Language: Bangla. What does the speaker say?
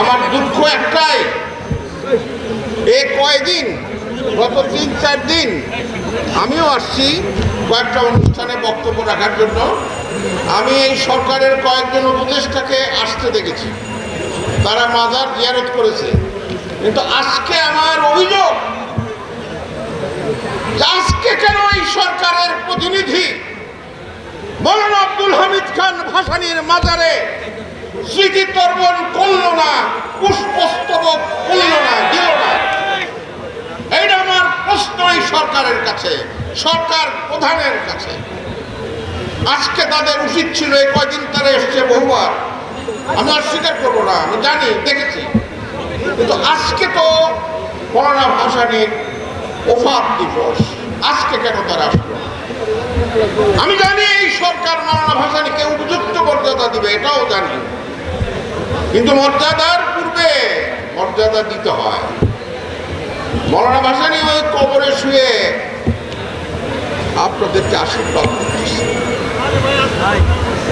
আমার দুঃখ একটাই। এ কয়দিন? গত তিন, চার দিন আমিও আসছি কয়েকটা অনুষ্ঠানে বক্তব্য রাখার জন্য। আমি এই সরকারের কয়েকজন উপদেষ্টাকে আসতে দেখেছি। তারা মাজার জিয়ারত করেছে। কিন্তু আজকে আমার অভিযোগ, আজকে কেন এই সরকারের প্রতিনিধি মৌলানা আব্দুল হামিদ খান ভাসানির মাজারে স্মৃতি তর্পণ করল না পুষ্পস্তবক করল না দিল না এইটা আমার প্রশ্ন এই সরকারের কাছে, সরকার প্রধানের কাছে। আজকে তাদের উচিত ছিল এই কয়দিন তারা এসেছে বহুবার। আমি অস্বীকার করব না, আমি জানি, দেখেছি। কিন্তু আজকে তো করোনা ভাসানির ওফাত দিবস। আজকে কেন তারা আসলো? আমি জানি এই সরকার মৌলানা ভাসানিকে উপযুক্ত মর্যাদা দিবে, এটাও জানি। কিন্তু মর্যাদার পূর্বে মর্যাদা দিতে হয়। মৌলানা ভাসানি ওই কবরে আপনাদেরকে আশীর্বাদ